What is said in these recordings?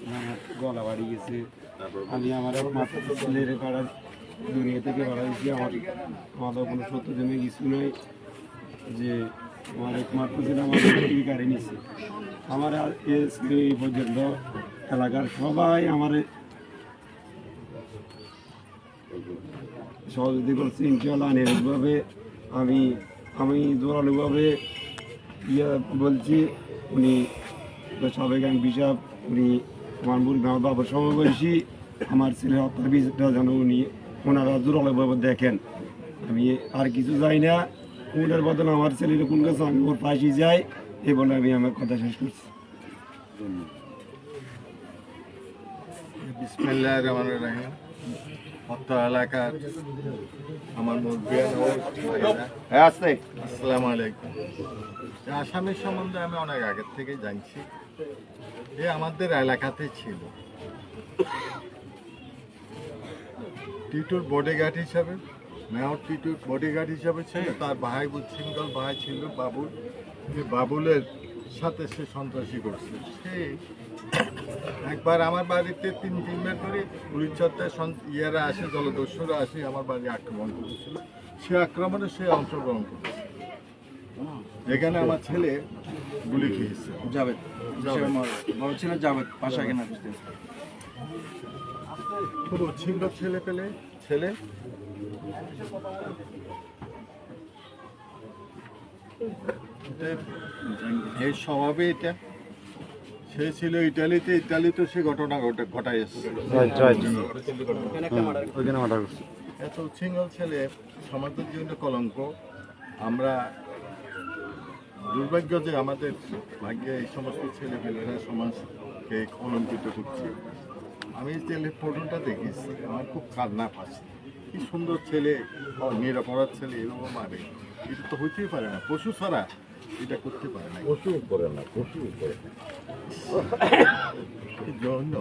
আমার গলা গেছে আমি আমার দুনিয়া থেকে কোনো সত্য জমে যে আমার একমাত্র আমার এই পর্যন্ত এলাকার সবাই আমার সহযোগিতা করছে। ইনশাল্লাহ নিরোধভাবে আমি আমি জোরালোভাবে ইয়া বলছি উনি সাবেক এম বিশাপ উনি আমার মুরগি আমার বাবার সমবয়সী আমার ছেলে হত্যার বিষয়টা যেন উনি ওনারা জোরালোভাবে দেখেন। আমি আর কিছু যাই না ওনার বদলে আমার ছেলের কোন কাছে আমি ওর পাশে যাই এই বলে আমি আমার কথা শেষ করছি। বিসমিল্লাহ রহমান রাহিম। হত্যা এলাকার আমার মুরব্বিয়ান হ্যাঁ আসতে আসসালামু আলাইকুম। আসামের সম্বন্ধে আমি অনেক আগের থেকেই জানছি এ আমাদের এলাকাতে ছিল। টিটুর বডিগার্ড হিসাবে মেয়র টিটুর বডিগার্ড হিসাবে ছিল তার ভাই সিঙ্গল ভাই ছিল বাবুল। যে বাবুলের সাথে সে সন্ত্রাসী করছে। সে একবার আমার বাড়িতে তিন তিনবার করে পুলিশ চত্বরে সন- ইয়েরা আসে জলদস্যুরা আসে আমার বাড়ি আক্রমণ করেছিল। সে আক্রমণে সে অংশগ্রহণ করেছে। যেখানে আমার ছেলে গুলি খেয়েছে। যাবেদ। বড় ছিল যাবেদ পাশা কিনা বুঝতে খুব উচ্ছৃঙ্গ ছেলে পেলে? ছেলে? এই স্বভাবে এটা। সে ছিল ইটালিতে ইটালিতে সে ঘটনা ঘটে ঘটাই এসেছে। এত উচ্ছৃঙ্খল ছেলে সমাজের জন্য কলঙ্ক। আমরা দুর্ভাগ্য যে আমাদের ভাগ্যে এই সমস্ত ছেলেপেলেরা সমাজকে কলঙ্কিত করছে। আমি ছেলে ফটোটা দেখেছি আমার খুব কান্না পাচ্ছে। কি সুন্দর ছেলে নিরাপরাধ ছেলে এরকম মারে এটা তো হইতেই পারে না পশু ছাড়া এটা করতে পারে না। পশু করে না পশু করে জন্য?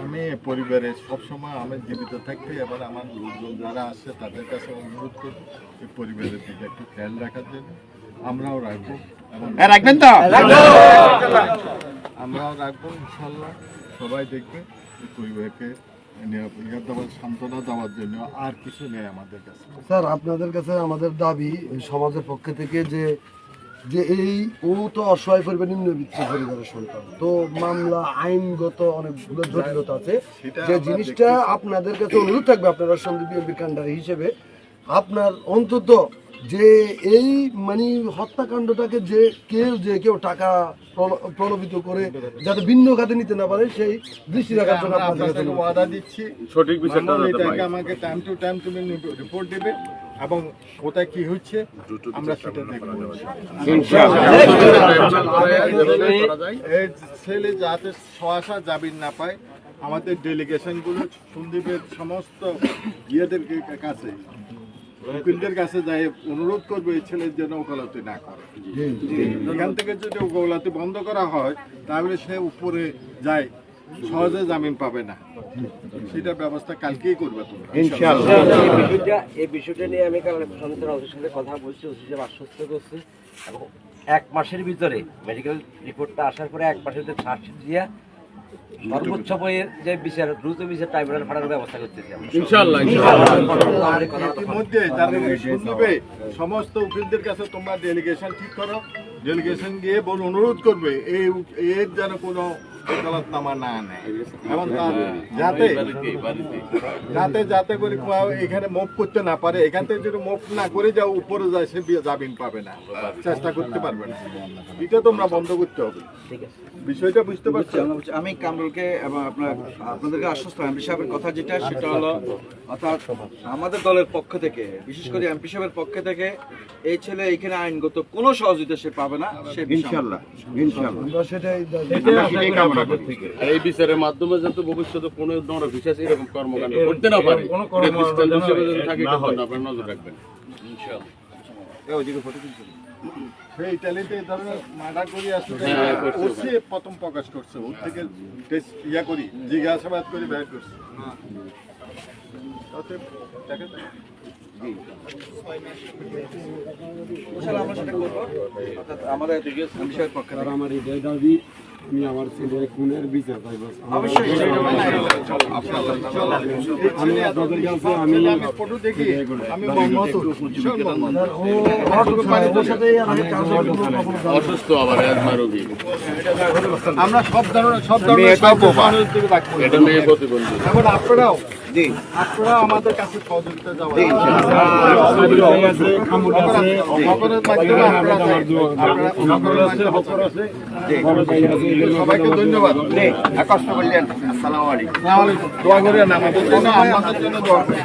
আমি পরিবারের সবসময় আমি জীবিত থাকতে এবার আমার লোকজন যারা আসছে তাদের কাছে অনুরোধ করব এই পরিবারের দিকে একটু খেয়াল রাখার জন্য। আমরাও রাখব। রাখবেন তো? আমরাও রাখব ইনশাল্লাহ সবাই দেখবে এই পরিবারকে সান্ত্বনা দেওয়ার জন্য আর কিছু নেই আমাদের কাছে। স্যার আপনাদের কাছে আমাদের দাবি সমাজের পক্ষ থেকে যে যে এই ও তো অসহায় পরিবার নিম্নবিত্ত পরিবারের সন্তান। তো মামলা আইনগত অনেকগুলো জটিলতা আছে। যে জিনিসটা আপনাদের কাছে অনুরোধ থাকবে আপনারা সন্দীপ বিএনপি কান্ডারি হিসেবে আপনার অন্তত যে এই মানে হত্যাকাণ্ডটাকে যে কেউ যে কেউ টাকা প্রল- প্রলোভিত করে যাতে ভিন্ন খাতে নিতে না পারে সেই দৃষ্টি রাখার জন্য আপনাদের কাছে ওয়াদা দিচ্ছি। সঠিক বিষয়টা আমাকে টাইম টু টাইম তুমি রিপোর্ট দেবে। এবং কোথায় কি হচ্ছে আমরা সেটা দেখব। ছেলে যাতে সহাসা জামিন না পায় আমাদের ডেলিগেশনগুলো সন্দীপের সমস্ত ইয়েদের কাছে উকিলদের কাছে যাই অনুরোধ করবে এই ছেলের যেন ওকালতি না করে। এখান থেকে যদি ওকালতি বন্ধ করা হয় তাহলে সে উপরে যায়। সহজে জামিন পাবে না। সেটা ব্যবস্থা কালকেই করবে তোমরা। এই বিষয়টা এই বিষয়টা নিয়ে আমি কারণ সমিতির সাথে কথা বলছি ওসি সাহেব আশ্বস্ত করছে। এবং এক মাসের ভিতরে মেডিকেল রিপোর্টটা আসার পরে এক মাসের ভিতরে চার্জশিট দিয়ে সর্বোচ্চ বইয়ের যে বিচার দ্রুত বিচার ট্রাইব্যুনাল ফাটানোর ব্যবস্থা করতেছি। ইনশাআল্লাহ সমস্ত উকিলদের কাছে তোমরা ডেলিগেশন ঠিক করো। ডেলিগেশন গিয়ে বল অনুরোধ করবে এই এর যেন কোনো ওকালতনামা না নেয়। এবং যাতে যাতে যাতে করে এখানে মুভ করতে না পারে এখান থেকে যদি মুভ না করে যাও উপরে যায় সে জামিন পাবে না। চেষ্টা করতে পারবে না। এটা তোমরা বন্ধ করতে হবে। বিষয়টা বুঝতে পারছ? আমি কামরুলকে এবং আপনার আপনাদেরকে আশ্বস্ত এমপি সাহেবের কথা যেটা সেটা হলো অর্থাৎ আমাদের দলের পক্ষ থেকে বিশেষ করে এমপি সাহেবের পক্ষ থেকে এই ছেলে এখানে আইনগত কোনো সহযোগিতা সে পাবে না সে ইনশাল্লাহ সেটাই কামনা করি আর এই বিচারের মাধ্যমে যাতে ভবিষ্যতে কোনো ধরনের বিশেষ এরকম কর্মকাণ্ড করতে না পারে থাকে এটা নজর রাখবেন। সেই ইটালিতে এই ধরনের মার্ডার করে আসলে হ্যাঁ, করছে প্রথম প্রকাশ করছে ওর থেকে টেস্ট ইয়া করি জিজ্ঞাসাবাদ করে বের করছে। তাতে দেখা যাক। আমরা সেটা করব। অর্থাৎ আমাদের বিষয়ের পক্ষে আর আমার এটাই দাবি আমি আমার ছেলের খুনের বিচার অবশ্যই আমি আপনাদের কাছে আমি অসুস্থ, আবার আমরা সব ধরনের সব ধরনের এটা প্রতিবন্ধী। এখন আপনারাও আপনারা আমাদের কাছে সহযোগিতা যাওয়া সবাইকে ধন্যবাদ কষ্ট করলেন আসসালামু আলাইকুম দোয়া করেন আমাদের জন্য আমাদের জন্য দোয়া করেন